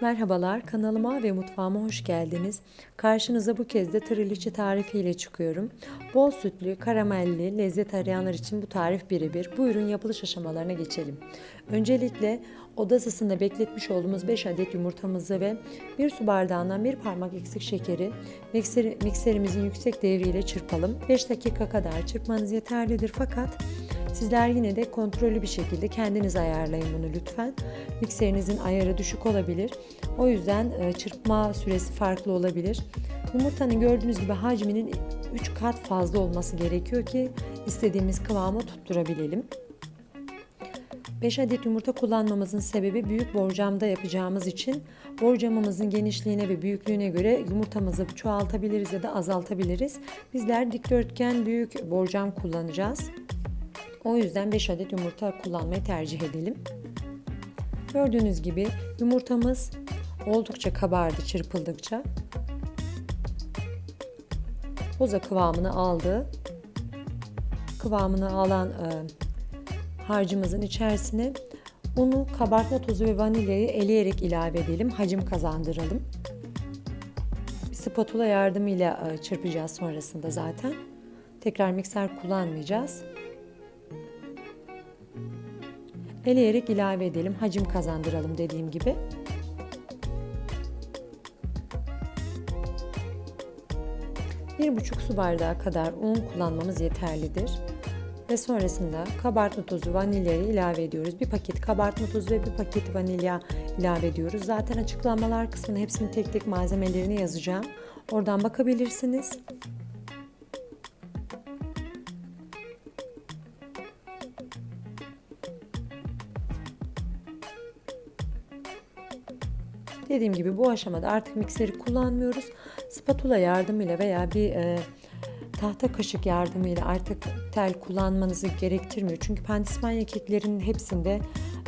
Merhabalar, kanalıma ve mutfağıma hoş geldiniz. Karşınıza bu kez de triliçi tarifiyle çıkıyorum. Bol sütlü, karamelli, lezzet arayanlar için bu tarif birebir. Buyurun yapılış aşamalarına geçelim. Öncelikle oda ısısında bekletmiş olduğumuz 5 adet yumurtamızı ve 1 su bardağından 1 parmak eksik şekeri mikser, mikserimizin yüksek devriyle çırpalım. 5 dakika kadar çırpmanız yeterlidir fakat Sizler yine de kontrollü bir şekilde kendiniz ayarlayın bunu lütfen. Mikserinizin ayarı düşük olabilir. O yüzden e, çırpma süresi farklı olabilir. Yumurtanın gördüğünüz gibi hacminin 3 kat fazla olması gerekiyor ki istediğimiz kıvamı tutturabilelim. 5 adet yumurta kullanmamızın sebebi büyük borcamda yapacağımız için borcamımızın genişliğine ve büyüklüğüne göre yumurtamızı çoğaltabiliriz ya da azaltabiliriz. Bizler dikdörtgen büyük borcam kullanacağız. O yüzden 5 adet yumurta kullanmayı tercih edelim. Gördüğünüz gibi yumurtamız oldukça kabardı çırpıldıkça. Boza kıvamını aldı. Kıvamını alan e, harcımızın içerisine unu, kabartma tozu ve vanilyayı eleyerek ilave edelim. Hacim kazandıralım. Bir spatula yardımıyla e, çırpacağız sonrasında zaten. Tekrar mikser kullanmayacağız. Eleyerek ilave edelim. Hacim kazandıralım dediğim gibi. Bir buçuk su bardağı kadar un kullanmamız yeterlidir. Ve sonrasında kabartma tozu, vanilyayı ilave ediyoruz. Bir paket kabartma tozu ve bir paket vanilya ilave ediyoruz. Zaten açıklamalar kısmına hepsini tek tek malzemelerini yazacağım. Oradan bakabilirsiniz. Dediğim gibi bu aşamada artık mikseri kullanmıyoruz. Spatula yardımıyla veya bir e, tahta kaşık yardımıyla artık tel kullanmanızı gerektirmiyor. Çünkü pandispanya keklerinin hepsinde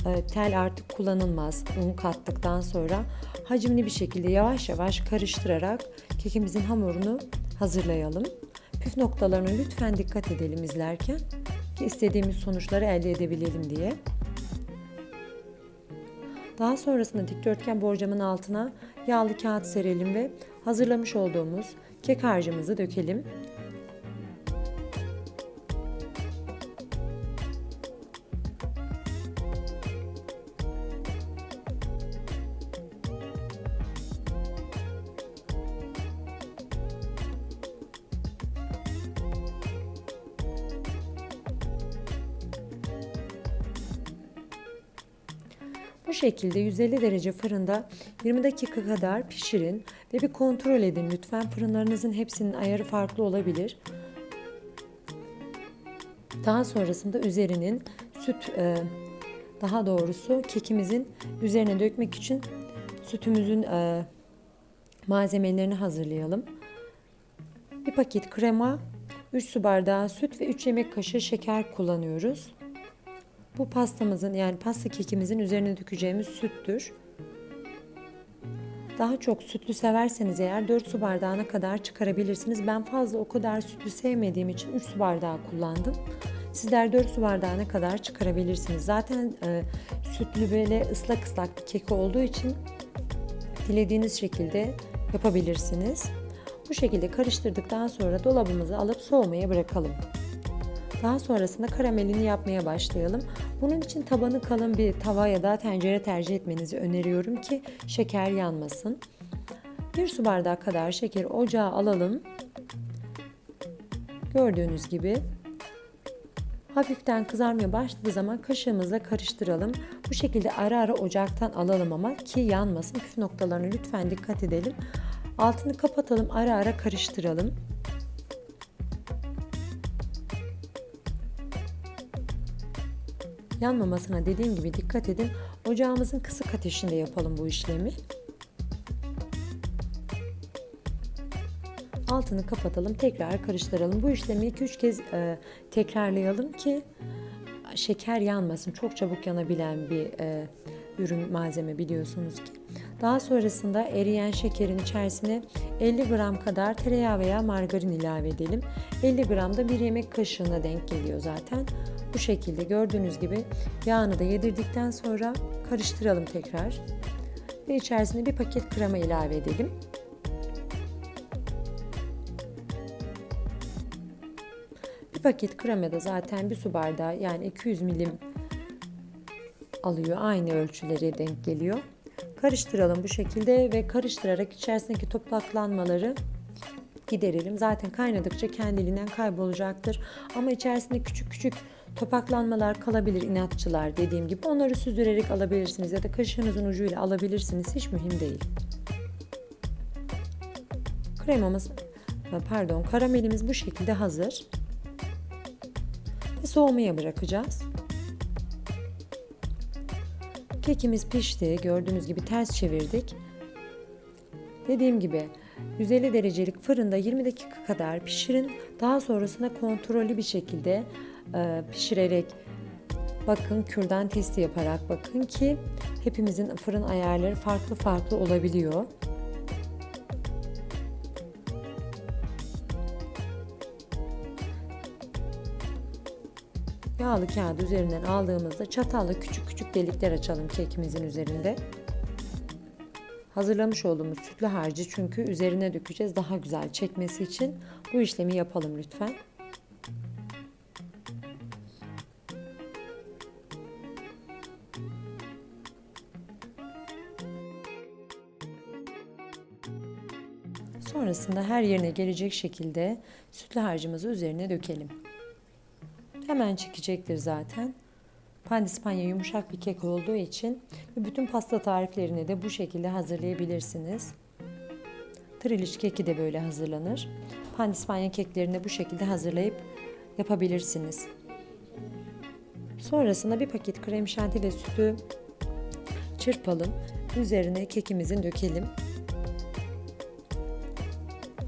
e, tel artık kullanılmaz. Un kattıktan sonra hacimli bir şekilde yavaş yavaş karıştırarak kekimizin hamurunu hazırlayalım. Püf noktalarına lütfen dikkat edelim izlerken ki istediğimiz sonuçları elde edebilelim diye. Daha sonrasında dikdörtgen borcamın altına yağlı kağıt serelim ve hazırlamış olduğumuz kek harcımızı dökelim. Bu şekilde 150 derece fırında 20 dakika kadar pişirin ve bir kontrol edin lütfen. Fırınlarınızın hepsinin ayarı farklı olabilir. Daha sonrasında üzerinin süt e, daha doğrusu kekimizin üzerine dökmek için sütümüzün e, malzemelerini hazırlayalım. Bir paket krema, 3 su bardağı süt ve 3 yemek kaşığı şeker kullanıyoruz. Bu pastamızın yani pasta kekimizin üzerine dökeceğimiz süttür. Daha çok sütlü severseniz eğer 4 su bardağına kadar çıkarabilirsiniz. Ben fazla o kadar sütlü sevmediğim için 3 su bardağı kullandım. Sizler 4 su bardağına kadar çıkarabilirsiniz. Zaten e, sütlü böyle ıslak ıslak bir kek olduğu için dilediğiniz şekilde yapabilirsiniz. Bu şekilde karıştırdıktan sonra dolabımıza alıp soğumaya bırakalım. Daha sonrasında karamelini yapmaya başlayalım. Bunun için tabanı kalın bir tava ya da tencere tercih etmenizi öneriyorum ki şeker yanmasın. Bir su bardağı kadar şekeri ocağa alalım. Gördüğünüz gibi hafiften kızarmaya başladığı zaman kaşığımızla karıştıralım. Bu şekilde ara ara ocaktan alalım ama ki yanmasın. Püf noktalarına lütfen dikkat edelim. Altını kapatalım, ara ara karıştıralım. Yanmamasına dediğim gibi dikkat edin. Ocağımızın kısık ateşinde yapalım bu işlemi. Altını kapatalım, tekrar karıştıralım. Bu işlemi 2-3 kez e, tekrarlayalım ki şeker yanmasın. Çok çabuk yanabilen bir e, ürün malzeme biliyorsunuz ki. Daha sonrasında eriyen şekerin içerisine 50 gram kadar tereyağı veya margarin ilave edelim. 50 gram da bir yemek kaşığına denk geliyor zaten. Bu şekilde gördüğünüz gibi yağını da yedirdikten sonra karıştıralım tekrar. Ve içerisine bir paket krema ilave edelim. Bir paket krema da zaten bir su bardağı yani 200 milim alıyor. Aynı ölçüleri denk geliyor. Karıştıralım bu şekilde ve karıştırarak içerisindeki topaklanmaları giderelim. Zaten kaynadıkça kendiliğinden kaybolacaktır. Ama içerisinde küçük küçük topaklanmalar kalabilir inatçılar dediğim gibi. Onları süzürerek alabilirsiniz ya da kaşığınızın ucuyla alabilirsiniz. Hiç mühim değil. Kremamız pardon karamelimiz bu şekilde hazır. Ve soğumaya bırakacağız. Kekimiz pişti. Gördüğünüz gibi ters çevirdik. Dediğim gibi 150 derecelik fırında 20 dakika kadar pişirin. Daha sonrasında kontrollü bir şekilde e, pişirerek bakın kürdan testi yaparak bakın ki hepimizin fırın ayarları farklı farklı olabiliyor. Yağlı kağıdı üzerinden aldığımızda çatalla küçük küçük delikler açalım kekimizin üzerinde. Hazırlamış olduğumuz sütlü harcı çünkü üzerine dökeceğiz daha güzel çekmesi için bu işlemi yapalım lütfen. Sonrasında her yerine gelecek şekilde sütlü harcımızı üzerine dökelim. Hemen çekecektir zaten. Pandispanya yumuşak bir kek olduğu için bütün pasta tariflerini de bu şekilde hazırlayabilirsiniz. Triliç keki de böyle hazırlanır. Pandispanya keklerini de bu şekilde hazırlayıp yapabilirsiniz. Sonrasında bir paket krem şanti ve sütü çırpalım. Üzerine kekimizin dökelim.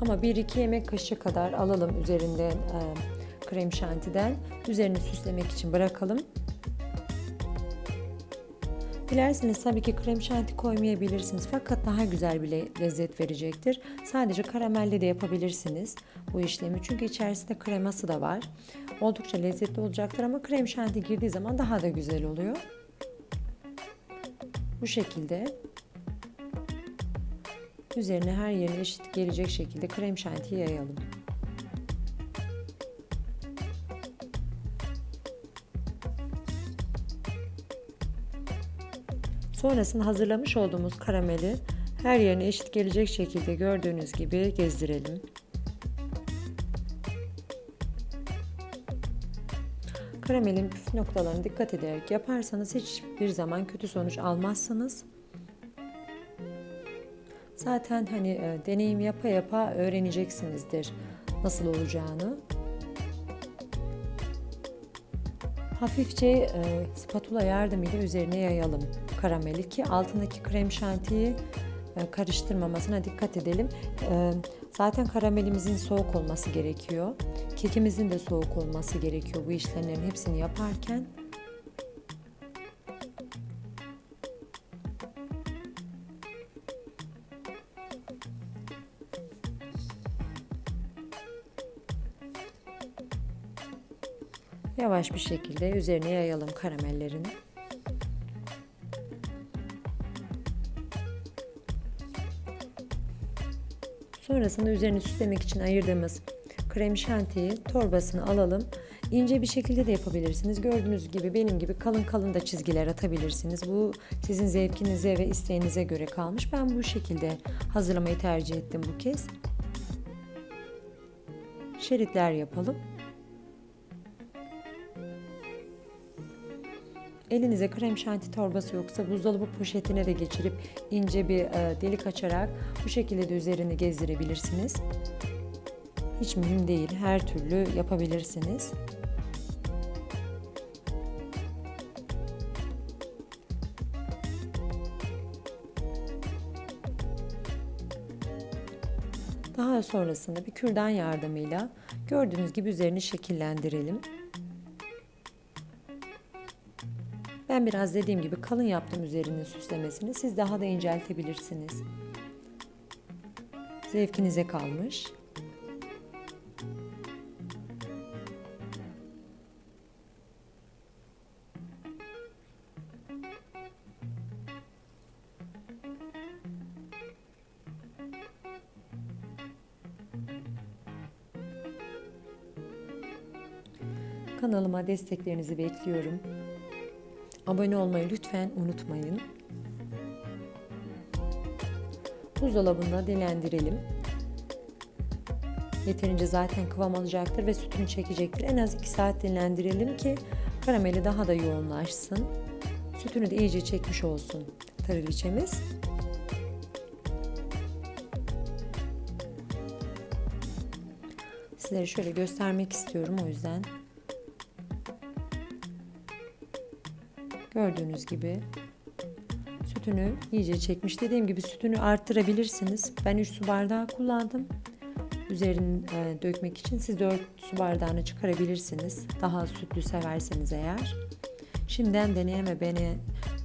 Ama 1-2 yemek kaşığı kadar alalım üzerinde e, krem şantiden. Üzerini süslemek için bırakalım. Dilerseniz tabii ki krem şanti koymayabilirsiniz fakat daha güzel bir lezzet verecektir. Sadece karamelle de yapabilirsiniz bu işlemi çünkü içerisinde kreması da var. Oldukça lezzetli olacaktır ama krem şanti girdiği zaman daha da güzel oluyor. Bu şekilde üzerine her yerine eşit gelecek şekilde krem şantiyi yayalım. Sonrasında hazırlamış olduğumuz karameli her yerine eşit gelecek şekilde gördüğünüz gibi gezdirelim. Karamelin püf noktalarına dikkat ederek yaparsanız hiçbir zaman kötü sonuç almazsınız. Zaten hani e, deneyim yapa yapa öğreneceksinizdir nasıl olacağını. Hafifçe e, spatula yardımıyla üzerine yayalım karameli ki altındaki krem şantiyi e, karıştırmamasına dikkat edelim. E, zaten karamelimizin soğuk olması gerekiyor. Kekimizin de soğuk olması gerekiyor bu işlemlerin hepsini yaparken. Yavaş bir şekilde üzerine yayalım karamellerini. Sonrasında üzerini süslemek için ayırdığımız krem şantiyi torbasını alalım. İnce bir şekilde de yapabilirsiniz. Gördüğünüz gibi benim gibi kalın kalın da çizgiler atabilirsiniz. Bu sizin zevkinize ve isteğinize göre kalmış. Ben bu şekilde hazırlamayı tercih ettim bu kez. Şeritler yapalım. Elinize krem şanti torbası yoksa buzdolabı poşetine de geçirip ince bir e, delik açarak bu şekilde de üzerini gezdirebilirsiniz. Hiç mühim değil. Her türlü yapabilirsiniz. Daha sonrasında bir kürdan yardımıyla gördüğünüz gibi üzerini şekillendirelim. Ben biraz dediğim gibi kalın yaptım üzerinin süslemesini. Siz daha da inceltebilirsiniz. Zevkinize kalmış. Kanalıma desteklerinizi bekliyorum. Abone olmayı lütfen unutmayın. Buzdolabında dilendirelim. Yeterince zaten kıvam alacaktır ve sütünü çekecektir. En az 2 saat dinlendirelim ki karameli daha da yoğunlaşsın. Sütünü de iyice çekmiş olsun tariliçemiz. Sizlere şöyle göstermek istiyorum o yüzden. Gördüğünüz gibi sütünü iyice çekmiş. Dediğim gibi sütünü arttırabilirsiniz. Ben 3 su bardağı kullandım. Üzerini e, dökmek için siz 4 su bardağını çıkarabilirsiniz. Daha sütlü severseniz eğer. Şimdiden deneyen ve beğenen,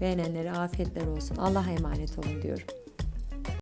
beğenenlere afiyetler olsun. Allah'a emanet olun diyorum.